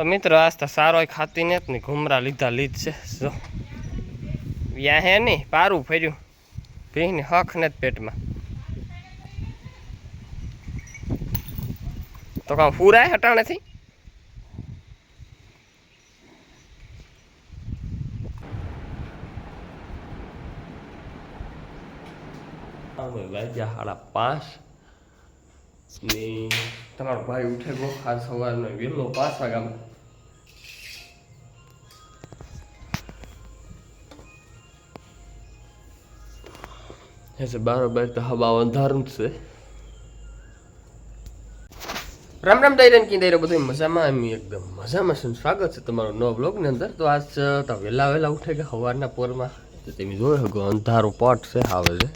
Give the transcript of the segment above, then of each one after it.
તો મિત્રો આસ્તા સારો ખાતી ને ઘુમરા લીધા લીધ છે. જો, યા હે નહીં, પારું ફર્યું. ભીને હખ ને પેટમાં. તો કાં ફૂરાય હટાણેથી? ને તમારો ભાઈ ઉઠે ગો આજ સવારનો વહેલો પાંચ વાગ્યામાં એસે બરાબર તો હવા અંધારું છે. રામ રામ દૈરન કી દૈરો બધું મજામાં? એમ એકદમ મજામાં છે સ્વાગત છે તમારું નવા બ્લોગની અંદર. તો આજ તો વહેલા વહેલા ઉઠે કે સવારના પોરમાં? તો તમે જોયો શકો અંધારું પટ છે, આવે છે.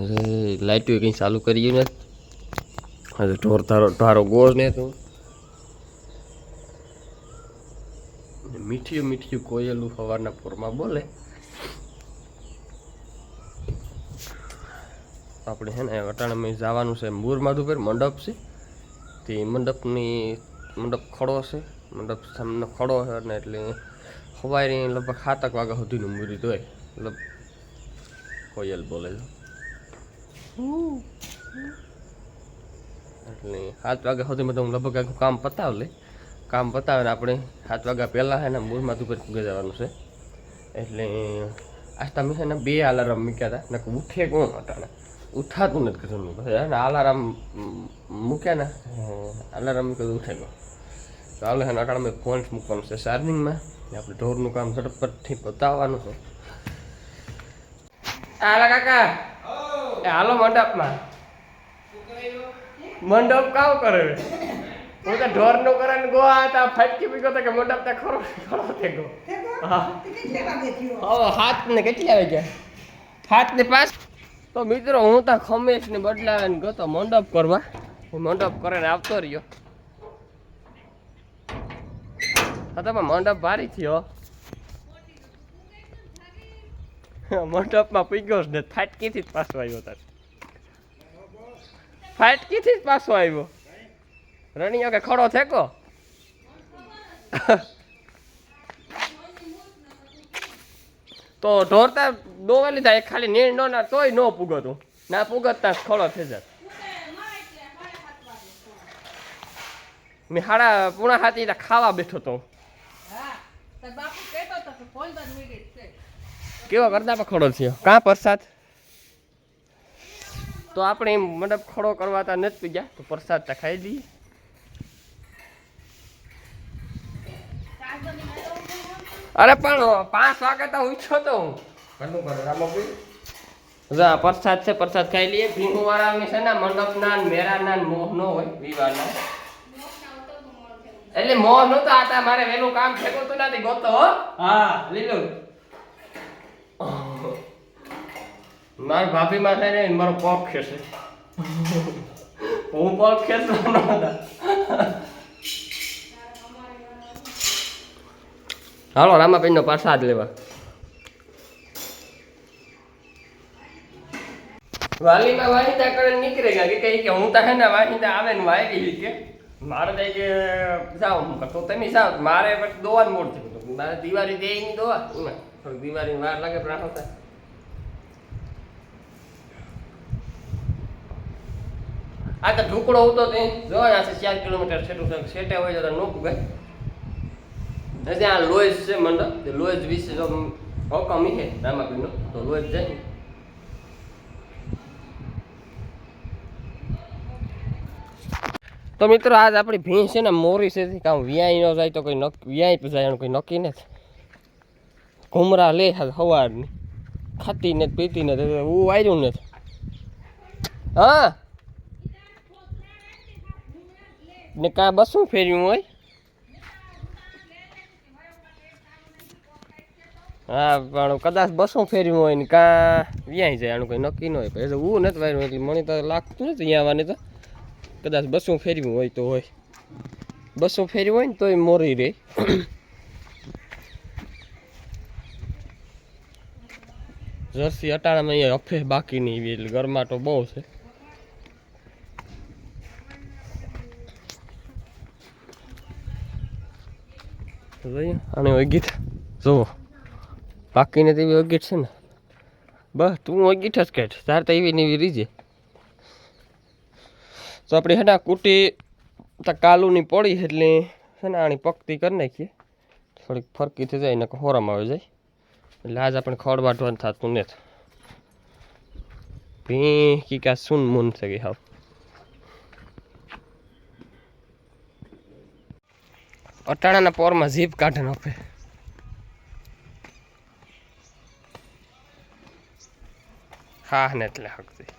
અરે લાઇટો કંઈ ચાલુ કરી ને હવે ઢોર ધારો ધારો ગોળ ને તો મીઠિયું મીઠિયું કોયલું સવારના પોરમાં બોલે. આપણે છે ને અટાણામાં જવાનું છે મૂર માધુપર મંડપ છે. તે મંડપની મંડપ ખડો છે. મંડપ સામે ખડો છે ને એટલે સવારે લગભગ સાતક વાગ્યા સુધીનું મુહૂર્ત હોય મતલબ કોયલ બોલે છે. એટલે સાત વાગ્યા સુધી તો હું લગભગ આખું કામ પતાવ લે કામ પતાવીને આપણે સાત વાગ્યા પહેલાં છે ને મૂર માધુપર ફૂગે જવાનું છે. એટલે આજ તમે છે ને બે અલાર્મ મૂક્યા હતા. ને ઉઠે કોણ અટાણે? ઉઠાતું નથી કશું પછી અલાર્મ મૂક્યા ને અલાર્મ મૂક્યું ઉઠે ગયો. તો હાલો છે મેં ફોન મૂકવાનું છે ચાર્જિંગમાં આપણે ઢોરનું કામ ઝડપથી પતાવવાનું છે. હાલા કાકા. એ હાલો મંડપમાં. મંડપ કાવ કરે હું તો ઢોરનું કરે ને ગોવા હતા ફટકી પીગો તો કે મંડપ તે ખરો ખરો તે ગયો હા. હવે હાથ ને કેટલી વાગ્યા? ગયા હાથ ને પાસ તો મિત્રો, હું ત્યાં ખમેશને ને બદલાવે ગયો મંડપ કરવા. મંડપ કરીને આવતો રહ્યો. હા તો મંડપ ભારી થયો. મંડપમાં પીગ્યો ને, ફાટકીથી જ પાછો આવ્યો તાર. ફાટકીથી જ પાછો આવ્યો. રણીયો કે ખડો થેકો? તો ઢોરતા દોવા લીધા એક ખાલી નીણ નો ના તોય ન પૂગતું. ના પૂગતતા ખોળો થઈ જાત મેં હાડા પૂણા હાથી ખાવા બેઠો તો. કેવો કરતા પણ ખડો થયો? કાં પ્રસાદ? તો આપણે એમ મંડપ ખડો કરવા તા નથી ગયા તો પ્રસાદ તો ખાઈ લઈએ. અરે પણ પાંચ વાગે તો ઉઠ્યો તો હું. ઘરનું કરો પ્રસાદ છે પ્રસાદ ખાઈ લઈએ. ભીમુ વાળા છે ને મંડપના ને મેરાના ને મોહનો હોય વિવાહના. એટલે મોહ નતો આતા મારે વેલું કામ ફેંકવું તો નથી ગોતો હો. હા લીલું મારી ભાભી માં છે ને મારો પગ ખેસે હું પગ ખેસવાનો હતા. હાલો રામાબેન નો પ્રસાદ લેવા. વાલીમાં વાહિંદા કરીને નીકળે કે કહે કે હું તો હે ને વાહિંદા આવે ને વાયરી કે. મારે તો કે, જાઓ હું કરતો તમે જાઓ. મારે પછી દોવા જ મોડ થયું મારે દિવાળી દે નહીં દોવા. એમાં. થોડી દિવાળી વાર લાગે પ્રાણો થાય આ તો ઢુકડો હતો તે જોવા ચાર કિલોમીટર. છેટું છેટે હોય તો નોકું ને ત્યાં લોજ છે મંડપ લોજ વિશે જો હુકમ છે, રામાપીરનો. તો લોજ જાય. તો મિત્રો, આજ આપણી ભેંસ છે ને, મોરી છે કાં વ્યાય ન જાય તો કોઈ નક, વ્યાય પછી જાય કોઈ નક્કી નથી. ઘુમરા લે સવારની ખાતી નથી, પીતી નથી હું વાયરું નથી. હા? ને કાં બસું ફેર્યું હોય? હા, પણ કદાચ બસું ફેર્યું હોય ને કાં વ્યાય જાય, આનું કંઈ નક્કી ન હોય. પછી હું નથી વાર્યું એટલે મને તો લાગતું નથી અહીંયા આવવાની તો. કદાચ બસું ફેરવ્યું હોય તો હોય. બસું ફેર્યું હોય ને તોય મોરી રહે જર્સી અટાણામાં અહીંયા અફે બાકી નહીં એટલે ગરમાટો બહુ છે. જોઈએ અને ગીત. જુઓ. બાકીને તો એવી ઓગીટ છે ને? બસ, તું ઓગીટ જ કાઢ. તાર તો એવી ને એવી રીજે. તો આપણે હે કુટી, તો કાલુની પડી એટલે છે ને આની પકતી કરી નાખીએ. થોડીક ફરકી થઈ જાય ને હોરામાં આવી જાય. એટલે આજ આપણે ખડ વાટવાનું થતું નથી ભી કી સુન મૂન થઈ ગઈ હાવ. અટાણાના પોરમાં જીભ કાઢે નાખે હા ને એટલે હકતી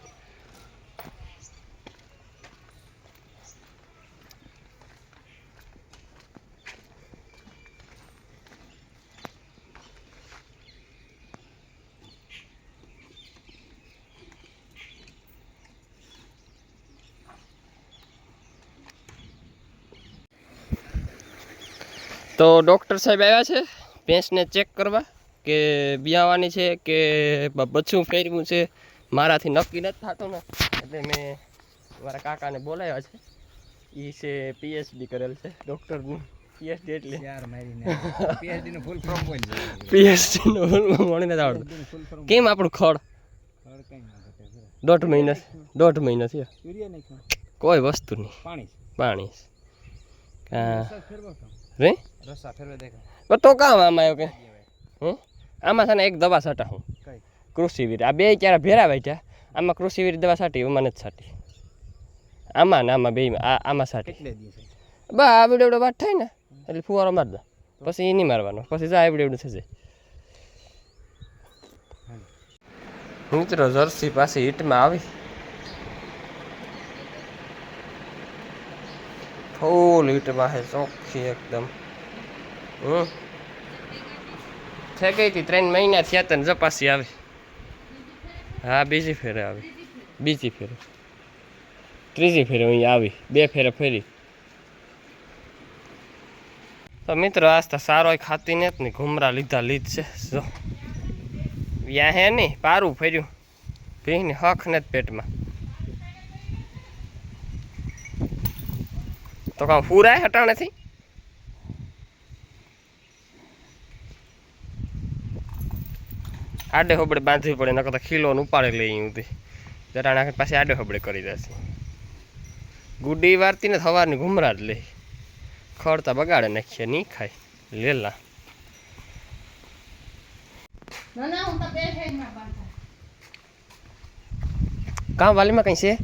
તો ડૉક્ટર સાહેબ આવ્યા છે ભેંસને ચેક કરવા. કે બિયાવાની છે કે બચ્ચું ફેરવું છે મારાથી નક્કી નથી થતું ને. એટલે મેં મારા કાકાને બોલાવ્યા છે. એ છે પીએચડી કરેલ છે ડૉક્ટરનું પીએચડી એટલે? પીએચડીનું ફૂલ ફોર્મનું ફૂલ ફોર્મ મળી નથી આવડતું કેમ આપણું ખડ. દોઢ મહિના દોઢ મહિના થયો. કોઈ વસ્તુ નહીં. પાણી પાણી હા. રે તો કામ આમાં આવ્યો કે? હે આમાં છે ને એક દવા છાંટા હું. કૃષિવીર આ બે ક્યારે ભેરા બેઠા આમાં કૃષિવીર દવા છાટી એમાં નથી છાટી. આમાં ને આમાં બે આમાં છાટી. બા આવડે એવડો વાત થાય ને એટલે ફુવારો મારી દો. પછી એ નહીં મારવાનો. પછી જા આવડે એવડું થશે. મિત્રો જર્સી પાછી હીટમાં આવી. ફૂલ હીટમાં છે ચોખ્ખી એકદમ. હમ? થઈ ગઈ હતી, ત્રણ મહિના થયા તને જપાસી આવી. હા, બીજી ફેરે આવી. બીજી ફેરે. ત્રીજી ફેરે અહીં આવી. બે ફેરે ફેરી. તો મિત્રો, આજ તો સારો ખાતી ને જ ને ઘુમરા લીધા લીધ છે. જો. વ્યા હે નહીં પારું ફર્યું. ભીને હખ ને પેટમાં. તો કાં ફૂરાય હટાણેથી? આડે હોબડે બાંધવી પડે નકર તો ખીલો ને ઉપાડે લઈ સુધી. જરા નાખે પાછી આડે હોબડે કરી દેશે. ગુડી વારતી ને સવારની ઘુમરા જ લે. ખડતા બગાડે નાખીએ નહીં ખાય. લેલા. કામ વાલીમાં કઈ છે?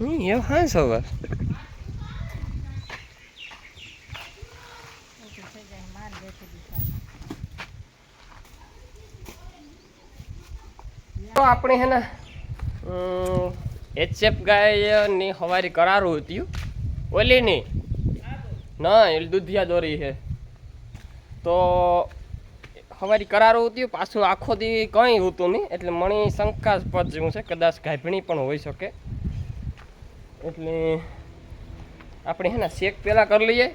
હમ, એવું હા સવાર તો આપણે હે ને એચએફ ગાયની હવારી કરારું હતું. ઓલીની ના? એ દુધિયા દોરી છે. તો હવારી કરારું હતું પાછું આખો દી કંઈ હતું નહીં એટલે મણી શંકાસ્પદ જેવું છે કદાચ ગાભણી પણ હોઈ શકે. એટલે આપણે હે ને શેક પહેલાં કરી લઈએ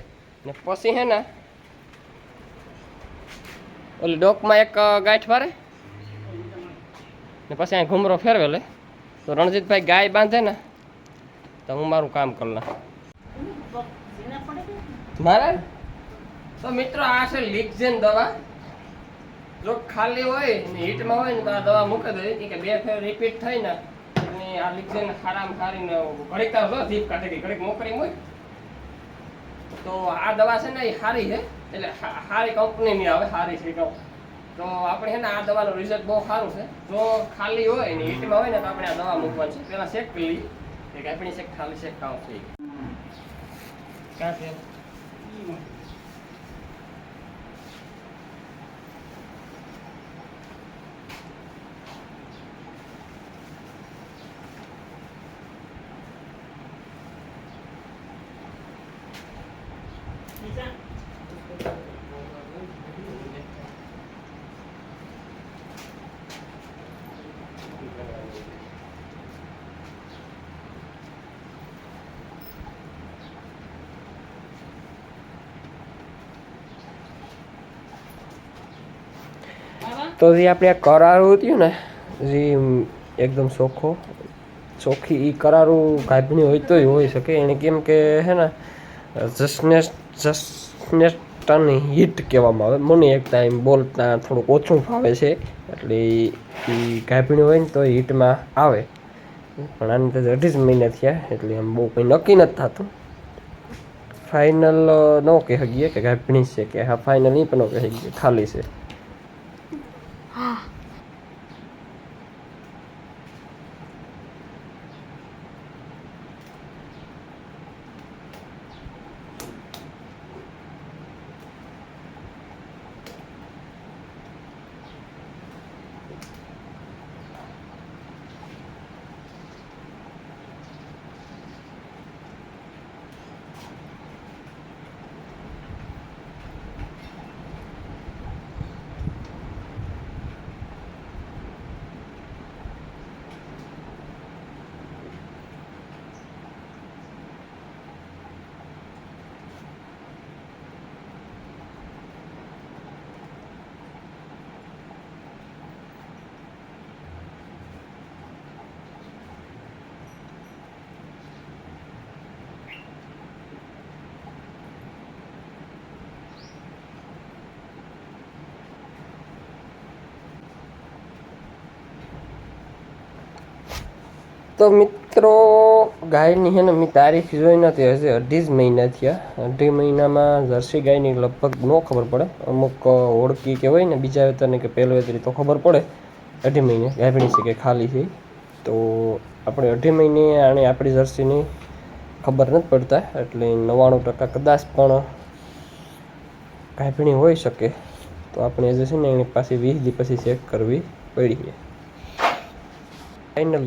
ને પછી હે ને ઓલી ડોકમાં એક ગાંઠ વારે ને પછી અહીં ઘૂમરો ફેરવે લે તો રણજીતભાઈ ગાય બાંધે ને તો હું મારું કામ કરી લઉં. મારે? તો મિત્રો આ છે લિક્ઝેન દવા. જો ખાલી હોય ને હીટમાં હોય ને તો આ દવા મૂકી દે કે બે ફેર રિપીટ થાય ને એટલે આ લીકઝેન ખારામાં ખારીને ઘડીક તાર જો જીભ કાઢે કે ઘડીક મોકરી હોય તો આ દવા છે ને એ સારી છે. એટલે સારી કંપનીની આવે સારી છે કહું તો આપણે છે ને આ દવાનું રિઝલ્ટ બહુ સારું છે. જો ખાલી હોય ને હીટમાં હોય ને તો આપણે આ દવા મૂકવાની છે. પહેલાં શેક કરી લઈએ. કે આપણી શેક ખાલી શેક કામ થઈ ક્યાં છે? તો જે આપણે આ કરારું હતું ને, જે એકદમ ચોખ્ખો, ચોખ્ખી એ કરારું ગાભણી હોય તોય હોઈ શકે. એને કેમ કે હે ને, જસને જસનેસ્ટન હિટ કહેવામાં આવે. મને એક ટાઈમ બોલતા થોડુંક ઓછું ફાવે છે. એટલે એ ગાભણી હોય ને તો હિટમાં આવે. પણ આની તો અઢી મહિના થયા, એટલે આમ બહુ કંઈ નક્કી નથી થતું. ફાઇનલ ન કહી શકીએ કે ગાભણી છે કે હા ફાઇનલ એ પણ ન કહી શકીએ, ખાલી છે. તો મિત્રો, ગાયની છે ને, મેં તારીખ જોઈ નથી હશે અઢી જ મહિના થયા. અઢી મહિનામાં જર્સી ગાયની લગભગ ન ખબર પડે. અમુક ઓળખી કે હોય ને, બીજા વેતરને કે પહેલો વેતરી તો ખબર પડે. અઢી મહિને, ગાભણી છે કે ખાલી છે. તો આપણે અઢી મહિને આણે આપણી જર્સીની ખબર નથી પડતા, એટલે નવ્વાણું ટકા કદાચ પણ ગાભણી હોઈ શકે. તો આપણે જે છે ને, એની પાછી વીસ દી પછી ચેક કરવી પડી ફાઇનલ